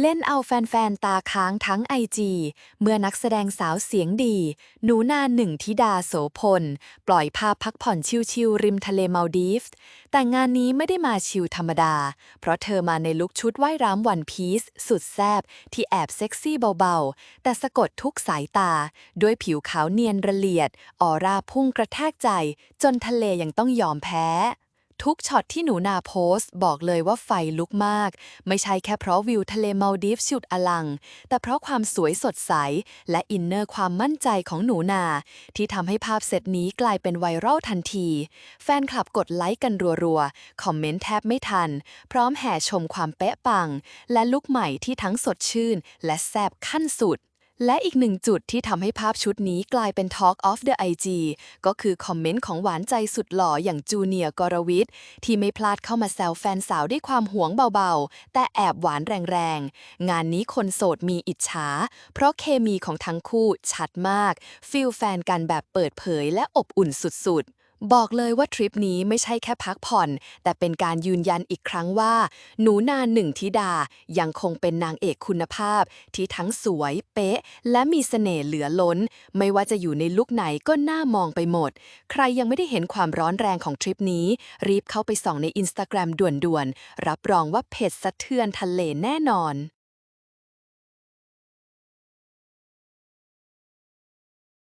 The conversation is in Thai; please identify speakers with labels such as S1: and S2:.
S1: เล่นเอาแฟนๆ ตาค้างทั้งไอจีเมื่อนักแสดงสาวเสียงดี หนูนาหนึ่งธิดาโสพล ปล่อยภาพพักผ่อนชิลๆริมทะเลมาลดีฟส์แต่งานนี้ไม่ได้มาชิลธรรมดา เพราะเธอมาในลุคชุดว่ายน้ำวันพีซสุดแซบที่แอบเซ็กซี่เบาๆ แต่สะกดทุกสายตา ด้วยผิวขาวเนียนระเลียด ออร่าพุ่งกระแทกใจ จนทะเลยังต้องยอมแพ้ ทุกช็อตที่หนูนาโพสต์บอกเลยว่าไฟลุกมาก ไม่ใช่แค่เพราะวิวทะเลมาลดีฟสุดอลัง แต่เพราะความสวยสดใส และอินเนอร์ความมั่นใจของหนูนา ที่ทำให้ภาพเซตนี้กลายเป็นไวรัลทันที แฟนคลับกดไลค์กันรัวๆ คอมเมนต์แทบไม่ทัน พร้อมแห่ชมความเป๊ะปัง และลุคใหม่ที่ทั้งสดชื่น และแซบขั้นสุด และอีกหนึ่งจุดที่ทำให้ภาพชุดนี้กลายเป็น Talk of the IG ก็คือคอมเมนต์ของหวานใจสุดหล่ออย่างจูเนียร์กรวิทที่ไม่พลาดเข้ามาแซวแฟนสาวด้วยความหวงเบาๆ แต่แอบหวานแรงๆ งานนี้คนโสดมีอิจฉา เพราะเคมีของทั้งคู่ชัดมาก ฟิลแฟนกันแบบเปิดเผยและอบอุ่นสุดๆ บอกเลยว่าทริปนี้ไม่ใช่แค่พักผ่อน แต่เป็นการยืนยันอีกครั้งว่า หนูนาหนึ่งธิดายังคงเป็นนางเอกคุณภาพ ที่ทั้งสวยเป๊ะ และมีเสน่ห์เหลือล้น ไม่ว่าจะอยู่ในลุคไหนก็น่ามองไปหมด ใครยังไม่ได้เห็นความร้อนแรงของทริปนี้ รีบเข้าไปส่องในอินสตาแกรมด่วนๆ รับรองว่าเผ็ดสะเทือนทะเลแน่นอน